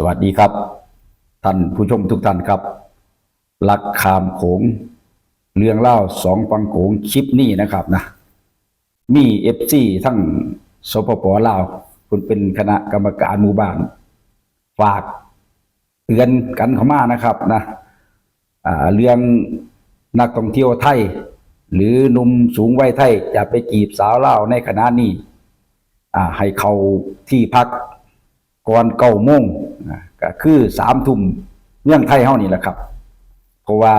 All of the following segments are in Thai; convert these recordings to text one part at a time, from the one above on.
สวัสดีครับ ท่านผู้ชมทุกท่านครับลักขามโขงเรื่องเล่าสองฟังโขงคลิปนี้นะครับนะมีเอฟซีทั้งสปปลาวคุณเป็นคณะกรรมการหมู่บ้าน ฝากเตือนกันเข้ามานะครับนะเรื่องนักท่องเที่ยวไทย หรือหนุ่มสูงวัยไทยจะไปจีบสาวเล่าในคณะนี้ให้เขาที่พัก ก่อนเก้าโมงก็คือสามทุ่มเมืองไทยเฮานี่แหละครับ เพราะว่า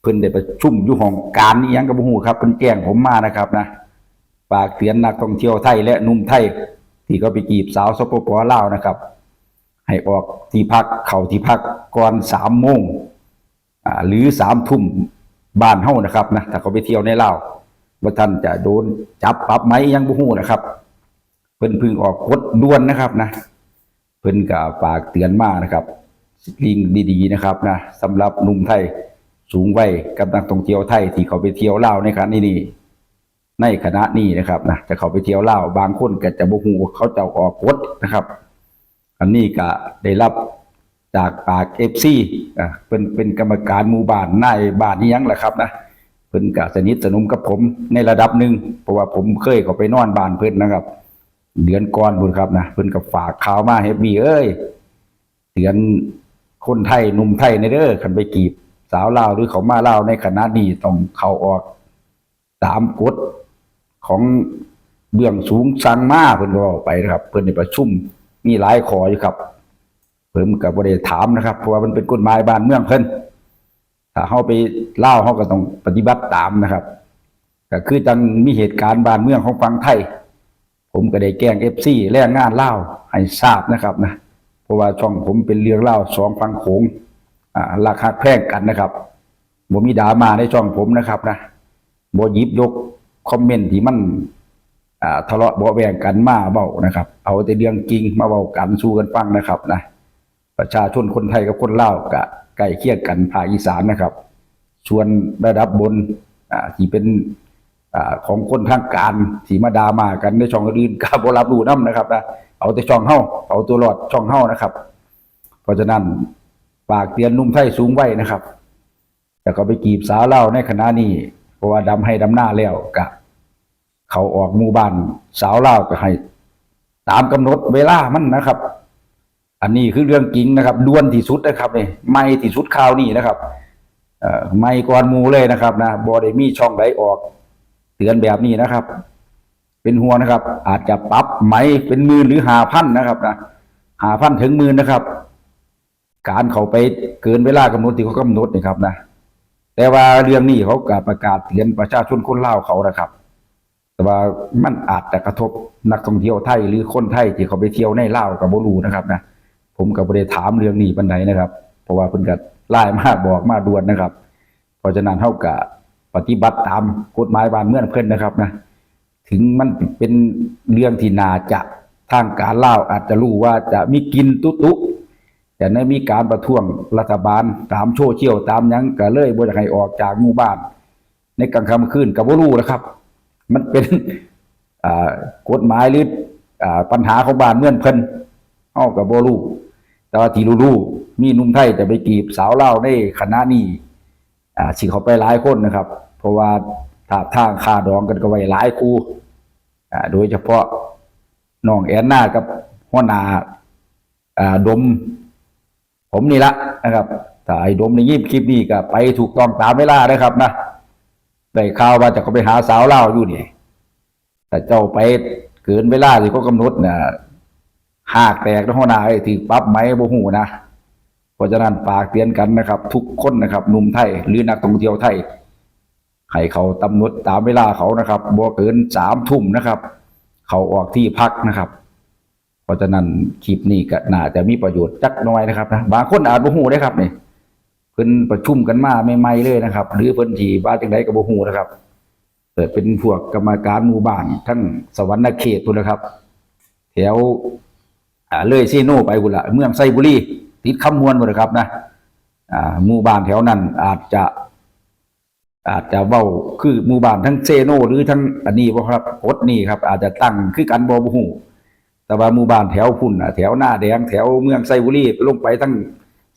เพิ่นได้ประชุมอยู่ห้องการนี่ยังกับหูครับเพิ่นแจ้งผมมานะครับนะฝากเตือนนักท่องเที่ยวไทยและนุ่มไทย ที่เขาไปจีบสาวสปปลาวนะครับ ให้ออกที่พักเข้าที่พักก่อนสามโมงหรือสามทุ่มบ้านเฮานะครับนะถ้าเขาไปเที่ยวในลาวว่าท่านจะโดนจับปรับไหมยังบ่ฮู้นะครับ เพิ่นพึ่งออกกฎด่วนนะครับนะ เพิ่นก็ฝากเตือนมานะครับลิงดีๆนะครับนะสำหรับหนุ่มไทยสูงวัยกับนักท่องเที่ยวไทยที่เขาไปเที่ยวลาวในครั้งนี้นี่ในคณะนี้นะครับนะจะเขาไปเที่ยวลาวบางคนก็จะบ่ฮู้เขาจะออกกฎนะครับ อันนี้ก็ได้รับจากปาก FC อะเป็นเป็นกรรมการหมู่บ้านนายบ้านนี้ยังแหละครับนะเพิ่นก็สนิทสนมกับผมในระดับหนึ่งเพราะว่าผมเคยเข้าไปนอนบ้านเพิ่นนะครับ เดือนก่อนบุญครับนะเพิ่นก็ฝากข่าวมาเฮฟบี้เอ้ยเตือนคนไทยหนุ่มไทยในเด้อคันไปกีบ สาวลาวหรือเขามาลาวในคณะนี้ต้องเข้าออกตามกฎของเบื้องสูงสั่งมาเพิ่นก็ไปนะครับ เพิ่นในประชุมมีหลายขออยู่ครับ เพิ่นก็บ่ได้ถามนะครับ เพราะว่ามันเป็นกฎหมายบ้านเมืองเพิ่นถ้าเฮาไปเล่าเฮาก็ต้องปฏิบัติตามนะครับก็คือจังมีเหตุการณ์บ้านเมืองของฝั่งไทย ผมก็ได้แจ้งเอฟซีแรงงานเล่าให้ทราบนะครับนะเพราะว่าช่องผมเป็นเรื่องเล่าสองฟังโขงอ่าราคาแพงกันนะครับบ่มีดรามาในช่องผมนะครับนะบ่หยิบยกคอมเมนต์ที่มันอ่าทะเลาะเบาแวงกันมาเบานะครับ เอาแต่เรื่องจริงมาเบากันสู้กันฟังนะครับนะประชาชนคนไทยกับคนเลาก็ใกล้เคียงกันภาคอีสานนะครับ ส่วนระดับบนอ่าที่เป็น อของคนทางการที่มาดามากันในช่องอื่นก็บ่รับรู้นํนะครับนะเอาแต่ช่องเฮาเอาตัวรอดช่องเฮานะครับ เพราะฉะนั้นฝากเตือนนุ่มไทยสูงไวัยนะครับแต่ก็ไปกีบสาวเล่าในคณะนี้เพราะว่าดำให้ดำหน้าแล้วกะ เขาออกหมู่บ้านสาวเล่าก็ให้ ตามกำหนดเวลามันนะครับ อันนี้คือเรื่องจริงนะครับด่วนที่สุดนะครับนี่ไม่ที่สุดข่าวนี้นะครับ เอ่อไม่ก่อนหมูเลยนะครับนะบอได้มีช่องใดออก เตือนแบบนี้นะครับ เป็นห่วงนะครับ อาจจะปรับไหมเป็นหมื่นหรือหาพันนะครับนะหาพันถึงหมื่นนะครับ การเขาไปเกินเวลากำหนดที่เขากำหนดนี่ครับนะแต่ว่าเรื่องนี้เขาก็ประกาศเตือนประชาชนคนเลาเขานะครับ แต่ว่ามันอาจจะกระทบนักท่องเที่ยวไทยหรือคนไทยที่เขาไปเที่ยวในเลากับโบรูนะครับนะผมก็บ่ได้ถามเรื่องนี้ปันใดนะครับ เพราะว่าเพิ่นก็ไล่มาบอกมาด่วนนะครับ เพราะฉะนั้นเฮาก็ ปฏิบัติตามกฎหมายบ้านเมืองเพิ่นนะครับนะถึงมันเป็นเรื่องที่น่าจะทางการเล่าอาจจะรู้ว่าจะมีกินตุตุแต่ในมีการประท้วงรัฐบาลตามโซเชี่ยลตามยังก็เลยบ่อยากให้ออกจากหมู่บ้าน ในกลางค่ำคืนก็บ่รู้นะครับ มันเป็นกฎหมายหรืออปัญหาของบ้านเมืองเพิ่นเฮาก็บ่รู้แต่ว่าที่รู้ๆมีนุ่มไทยจะไปจีบสาวเล่าในคณะนี้ อ่าสิเขาไปหลายคนนะครับ เพราะว่าถ้าทางคาดองกันก็ไว้หลายคู่อ่าโดยเฉพาะน้องแอนนากับหัวหน้าอ่าดม ผมนี่ละนะครับถ้าไอ้ดมในยิบคลิปนี้ก็ไปถูกต้องตามเวลานะครับนะได้ข่าวว่าจะเขาไปหาสาวเล่าอยู่นี่แต่เจ้าไปเกินเวลาที่เขากำหนดนะหากแตกแล้วหัวหน้าไอ้ที่ปั๊บไหมบ่ฮู้นะ เพราะฉะนั้นฝากเตือนกันนะครับ ทุกคนนะครับหนุ่มไทยหรือนักท่องเที่ยวไทยให้เขาตำหนดตามเวลาเขานะครับบ่เกินสามทุ่มนะครับ เขาออกที่พักนะครับ เพราะฉะนั้นคลิปนี้ก็น่าจะมีประโยชน์จักน้อยนะครับนะบางคนอาจบ่ฮู้ได้ครับนี่เพิ่นประชุมกันมาใหม่เลยนะครับ หรือเพิ่นที่ว่าจังไดก็บ่ฮู้นะครับเกิดเป็นพวกกรรมการหมู่บ้านทั้งสวรรณเขตพุ่นนะครับ แถวอ่าเลยซีโนไปบุนละเมืองไซบุรี ติดคำมวนหมดเลยครับนะอ่าหมู่บ้านแถวนั้นอาจจะอาจจะเว้าคือหมู่บ้านทั้งเซโนหรือทั้งอันนี้บ่าครับกฎนี่ครับ อาจจะตั้งคือกันบ่บ่ฮู้แต่ว่าหมู่บ้านแถวพุ่นแถวหน้าแดงแถวเมืองไซบุรีลงไปทั้ง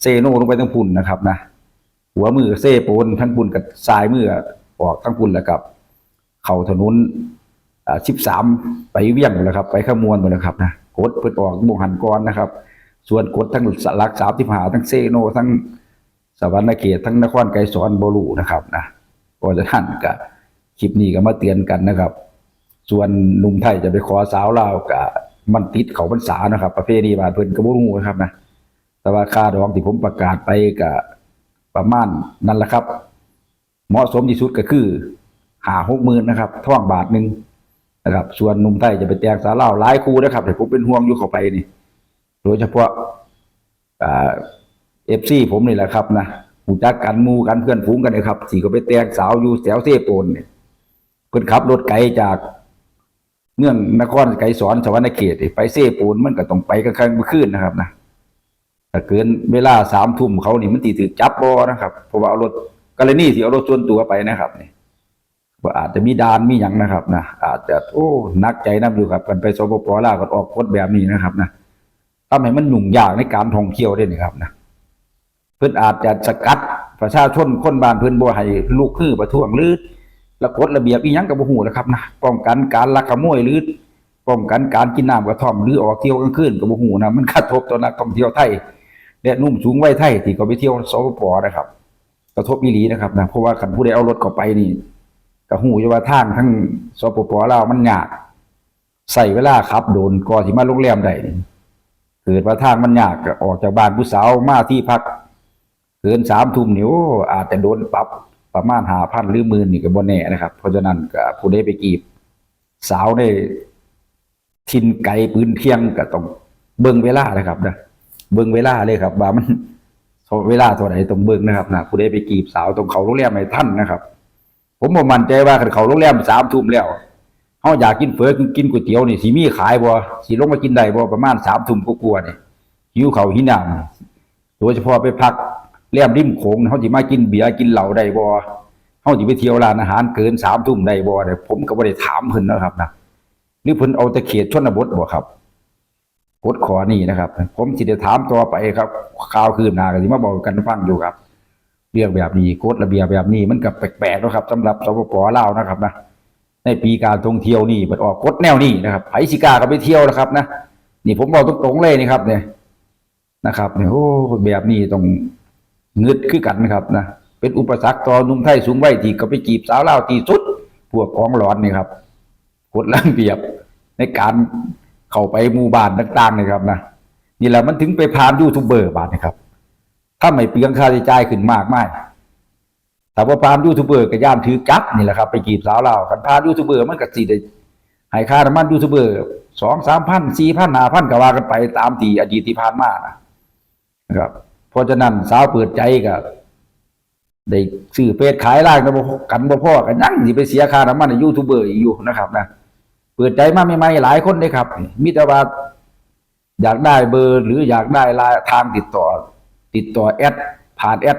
เซโนลงไปทั้งพุ่นนะครับนะหัวมือเซโปนทั้งพุ่นกับสายมือออกทั้งพุ่นแล้วกับ เข้าถนนอ่า13ไปเวียงหมดแล้วครับ ไปขมวนหมดแล้วครับนะกดเพิ่นออกบุงหันกรนะครับ ส่วนกดทั้งสลัก35ทั้งเซโนทั้งสวรรณเขตทั้งนครไกรสอนบรูนะครับนะเพราะฉะนั้นก็คลิปนี้ก็มาเตือนกันนะครับ ส่วนหนุ่มไทยจะไปขอสาวลาวก็มันติดเขาพรรษานะครับ ประเพณีบ้าเพิ่นก็บ่รู้นะครับนะแต่ว่าค่าดองที่ผมประกาศไปก็ประมาณนั่นแหละครับ เหมาะสมที่สุดก็คือหาหกหมื่นนะครับท่องบาทหนึ่งนะครับ ส่วนหนุ่มไทยจะไปแตงสาวลาวหลายคู่นะครับแต่ผมเป็นห่วงอยู่เข้าไปนี่ โดยเฉพาะเอฟซีผมนี่แหละครับนะหูจักกันมูกันเพื่อนฝูงกันนะครับสี่ก็ไปแตงสาวอยู่แถวเซโปนเนี่ยเพิ่นขับรถไกลจากเมืองนครไกรสอนสวรรณเขตไปเซโปนมันก็ต้องไปกลางค่ำคืนนะครับนะถ้าเกินเวลาสามทุ่มเขานี่มันตีถือจับบอนะครับเพราะว่าเอารถกรณีที่เอารถส่วนตัวไปนะครับนี่ว่าอาจจะมีดานมีอย่างนะครับนะอาจจะโอ้นักใจน้ำอยู่ครับ กันไปสปปลาวก็ออกกฎแบบนี้นะครับนะ ทำให้มันหนุ่งยากในการท่องเที่ยวได้นี่ครับนะเพื่อนอาจจะสกัดประชาชนคนบ้านเพื่อนบ่ให้ลูกคือประท้วงหรือละกฎระเบียบอีหยังกับบ่หูนะครับนะป้องกันการลักขโมยหรือป้องกันการกินน้ำกระท่อมหรือออกเที่ยวกลางคืนกับบ่หูนะมันกระทบต่อนักท่องเที่ยวไทยและนุ่มสูงไวัยไทยที่เขาไปเที่ยวสปปนะครับ กระทบอีหลีนะครับนะเพราะว่าคันผู้ใดเอารถเข้าไปนี่ก็ฮู้อยู่ว่าทางทั้งสปปลาวมันยากใส่เวลาขับโดนก่อสิมาโรงแรมได้นี่ เกิดว่าทางมันยากออกจากบ้านผู้สาวมาที่พักเกินสามทุ่มนี่โอ้อาจจะโดนปรับประมาณหาพันหรือหมื่นนี่ก็บ่แน่นะครับ เพราะฉะนั้นก็ผู้ใดไปกีบ สาวในทินไกลปืนเที่ยงก็ต้องเบิ่งเวลานะครับนะเบิ่งเวลาเลยครับ ว่ามันเวลาเท่าไหร่ต้องเบิ่งนะครับนะผู้ใดไปกีบสาวต้องเขาโรงแรมให้ท่านนะครับ ผมบ่มั่นใจว่าเขาโรงแรมสามทุ่มแล้ว เฮาอยากกินเฝอกินก๋วยเตี๋ยวนี่สิมีขายบ่สิลงมากินได้บ่ประมาณ3ทุ่มกว่าๆนี่ยหิวเขาหิน้ำโดยเฉพาะไปพักแรมริมโขงเฮาสิมากินเบียร์กินเหล้าได้บ่เฮาสิไปเที่ยวร้านอาหารเกิน3ทุ่มได้บ่เนี่ยผมก็บ่ได้ถามเพิ่นนะครับนะหรือเพิ่นเอาต่เขตชนบทบ่ครับกฎข้อนี้นะครับ ผมสิได้ถามต่อไปครับข่าวคืนหน้าก็สิมาบอกกันฟังอยู่ครับ เรื่องแบบนี้กฎระเบียบแบบนี้มันก็แปลกๆนะครับสำหรับสปปลาวนะครับนะ ในปีการท่องเที่ยวนี่เปิดออกกฎแนวนี้นะครับไผสิกาก็ไปเที่ยวนะครับนะนี่ผมบอกตรงๆเลยนี่ครับ เนี่ยนะครับเนี่ยโอ้แบบนี้ต้องเงึดคือกันนะครับนะเป็นอุปสรรคต่อนุ่มไทยสูงวัยที่ก็ไปจีบสาวลาวที่สุด พวกของหลอนนี่ครับกฎระเบียบในการเข้าไปหมู่บ้านต่างๆนี่ครับนะนี่แหละมันถึงไปพานยูทูบเบอร์บาทนะครับ ถ้าไม่เปลืองค่าใช้จ่ายขึ้นมากมาย แต่ว่าพานยูทูบเบอร์ก็ย่ามถือจับนี่แหละครับไปจีบสาวเราคันพานยูทูบเบอร์มันก็สิได้ให้ค่าน้ำมันยูทูบเบอร์สองสามพันสี่พันห้าพันก็ว่ากันไปตามที่อดีตที่ผ่านมานะครับเพราะฉะนั้นสาวเปิดใจก็ได้ซื้อเฟซขายล่กันบ่กันบ่พ่อกันยั่งสิไปเสียค่าน้ำมันให้ยูทูบเบอร์อยู่นะครับนะเปิดใจมาใหม่ๆหลายคนเลยครับมีแต่ว่าอยากได้เบอร์หรืออยากได้ลายทางติดต่อ ติดต่อแอดผ่านแอด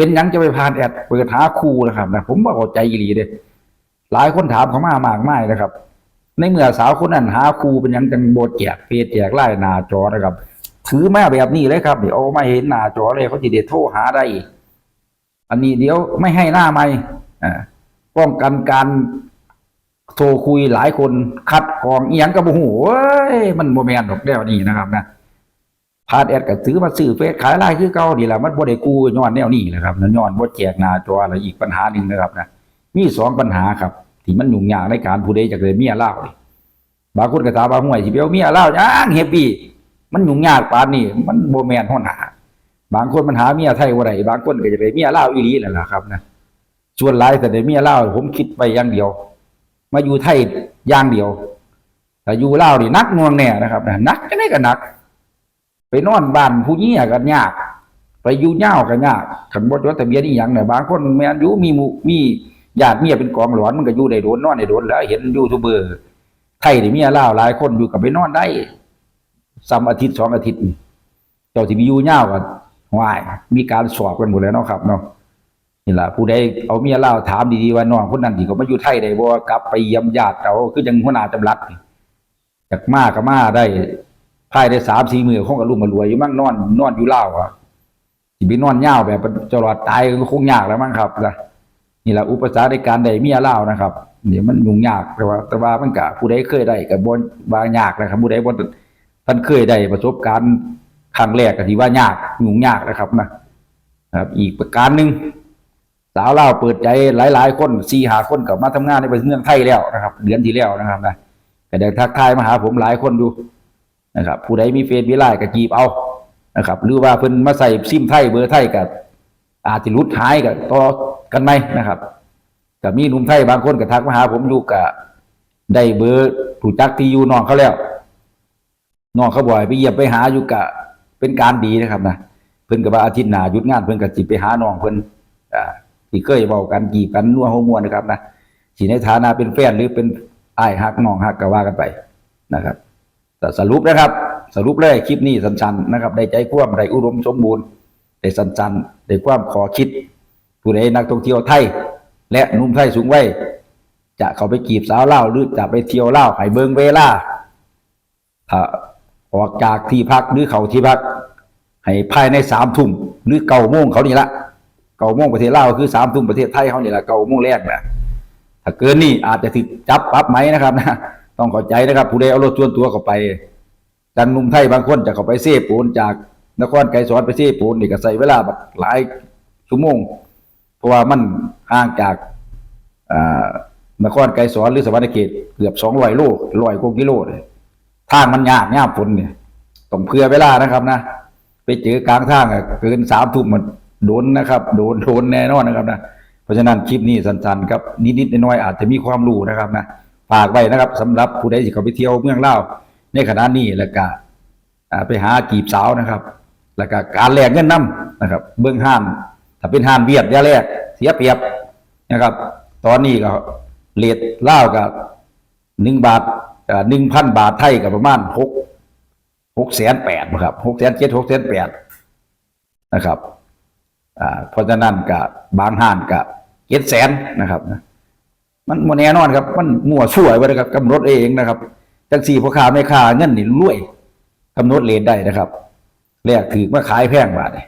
เป็นยังจะไปผ่านแอดเปิดหาครูนะครับนะผมว่าเข้าใจอีหลีเด้หลายคนถามเขามามากมายนะครับ ในเมื่อสาวคนนั้นหาครูเป็นยังจังโบแจกเฟซแจกไล่หน้าจอนะครับ ถือมาแบบนี้เลยครับเดี๋ยวเอามาเห็นหน้าจอเลยเขาจะเด็ดโทรหาได้อันนี้เดี๋ยวไม่ให้หน้าไม่อ่าป้องกันการโทรคุยหลายคนคัดกรองเอียงกับโอ้โหมันโมแมนดอกแล้วนี่นะครับนะ พาดแอดก็ซื้อมาซื้อเฟซขายไลน์คือเก่านี่แหละมันบ่ได้กู้ย้อนแนวนี้แหละครับย้อนบ่แจกหน้าจออะไรอีกปัญหาหนึ่งนะครับนะมีสองปัญหาครับ ที่มันยุ่งยากในการผู้ใดจะได้เมียเล่าบางคนก็ถามว่าห่วยสิไปเอาเมียเล่าวยังเฮปปี้มันยุ่งยากปานนี้มันโบแมนฮ้อนหา บางคนมันหาเมียไทยบ่ได้บางคนก็จะได้เมียเล่าอีลี่แหละครับนะส่วนหลายแต่ได้เมียเล่าผมคิดไปอย่างเดียว มาอยู่ไทยอย่างเดียว แต่อยู่เล่านี่นักนวงแน่นะครับนะนักจังได๋ก็นัก ไปนอนบ้านผู้เหี้ยกันยาก ไปอยู่เหย้ากันยากขันบ่จดทะเบียนอีหยังเนี่ยบางคนแม่นอยู่มีมูมีญาติเมียเป็นกองหลอนมันก็อยู่ได้โดนนอนได้โดนแล้ว เห็นยูทูบเบอร์ไทยนี่เมียเล่าหลายคนอยู่กับไปนอนได้ซ้ำอาทิตย์สองอาทิตย์เจ้าสิไปอยู่เหย้ากันวายมีการสอบกันหมดแล้วเนาะครับเนาะนี่แหละผู้ใดเอาเมียเล่าถามดีๆว่าน้องคนนั้นที่เขามาอยู่ไทยได้บ่กลับไปเยี่ยมญาติเขาคือจังหัวหน้าจำรัดจากมาก็มาได้ ภายได้สามสี่มือคงกับลุมมารวยอยู่มั่งนอน นอนอยู่เล่าอะสิไปนอนยาแบบจรอดตายก็คงยากแล้วมั้งครับนะนี่แหละอุปสรรคในการได้เมียเล่านะครับเดี๋ยวมันยุ่งยากแต่ว่า แต่ว่ามันกะผู้ใดเคยได้กับบนบางยากนะครับ ผู้ใดบนท่านเคยได้ประสบการณ์ครั้งแรกก็ที่ว่ายากยุ่งยากนะครับนะครับ อีกประการหนึ่งสาวเล่าเปิดใจหลาย ๆ คนสี่หาคนกลับมาทำงานในประเทศเมืองไทยแล้วนะครับ เดือนที่แล้วนะครับนะก็ได้ทักทายมาหาผมหลายคนดู นะครับผู้ใดมีเฟซมีไลน์ก็จีบเอานะครับ หรือว่าเพิ่นมาใส่ซิมไทยเบอร์ไทยกับอาจจะหลุดหายกับต่อกันไหมนะครับก็มีหนุ่มไทยบางคนก็ทักมาหา ผมอยู่กับได้เบอร์ผู้จักที่อยู่น้องเขาแล้วน้องเขาบ่อยไปเยี่ยมไปหาอยู่กะเป็นการดีนะครับนะเพิ่นก็ว่าอาทิตย์หน้าหยุดงานเพิ่นก็สิไปหาน้องเพิ่นอ่าที่เคยเว้ากันกีบกันนัวหัวมวนนะครับนะสิในฐานะเป็นแฟนหรือเป็นไอ้ายฮักน้องฮักก็ว่ากันไปนะครับ สรุปนะครับ สรุปเลยคลิปนี้สั้นๆนะครับได้ใจกว้างได้อุดมสมบูรณ์ได้สั้นๆได้ความขอคิด ผู้ใดนักท่องเที่ยวไทย และนุ่มไทยสูงวัยจะเข้าไปกีบสาวเล่าหรือจะไปเที่ยวเล่าวให้เบิงเวลาถ้าออกจากที่พักหรือเขาที่พัก ให้ภายในสามทุ่มหรือเก้าโมงเขานี่ละเก่าโมงประเทศลาวคือสามทุ่มประเทศไทยเขานี่ละเก่าโมงแรกนะถ้าเกินนี่อาจจะติดจับปรับไหมนะครับนะ ต้องเข้าใจนะครับ ผู้ใดเอารถส่วนตัวเข้าไปจังนุ่มไทยบางคนจะเข้าไปเซปูนจากนครไกรสอนไปเซปูนนี่ก็ใส่เวลาหลายชั่วโมง เพราะว่ามันห่างจากอ่านครไกรสอนหรือสวรรณเขตเกือบสองร้อยโลร้อยกว่ากิโลเลยทางมันยากยากฝนเนี่ยต้องเผื่อเวลานะครับนะไปเจอกลางทางอะเกินสามทุ่มมันโดนนะครับ โดนโดนแน่นอนนะครับนะ เพราะฉะนั้นคลิปนี้สั้นๆครับนิดๆน้อยๆอาจจะมีความรู้นะครับนะ ฝากไว้นะครับสำหรับผู้ใดที่เขาไปเที่ยวเมืองเล่าวในขณะนี้แล้วก็ไปหาจีบสาวนะครับ แล้วก็การแลกเงินนํนะครับ เบื้องห้านถ้าเป็นห้านเวียดย่าแลกเสียเปรียบนะครับ ตอนนี้ก็เลทเล่ากับหนึ่งบาทหนึ่งพันบาทไทยกับประมาณหกหกแสนแปดนะครับหกแสนเจ็ดหกแสนแปดนะครับเพราะฉะนั้นกับบางห้านกับเจ็ดแสนนะครับนะ มันโมแน่นอนครับ มันมั่วช่วยไว้นะครับกำหนดเองนะครับจังสี่พ่อค้าแม่ค้าเงินนี่รวยกำหนดเลทได้นะครับแรกถือมาขายแพงบาทเนี่ย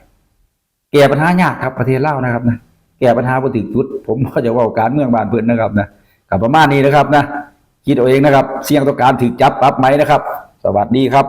แก้ปัญหายากครับประเทศลานะครับนะแก้ปัญหาบ่ถึงจุด ผมก็จะว่าการเมืองบ้านเพื่อนนะครับนะกับประมาณนี้นะครับนะคิดเอาเองนะครับ เสี่ยงต่อการถือจับปรับไหมนะครับ สวัสดีครับ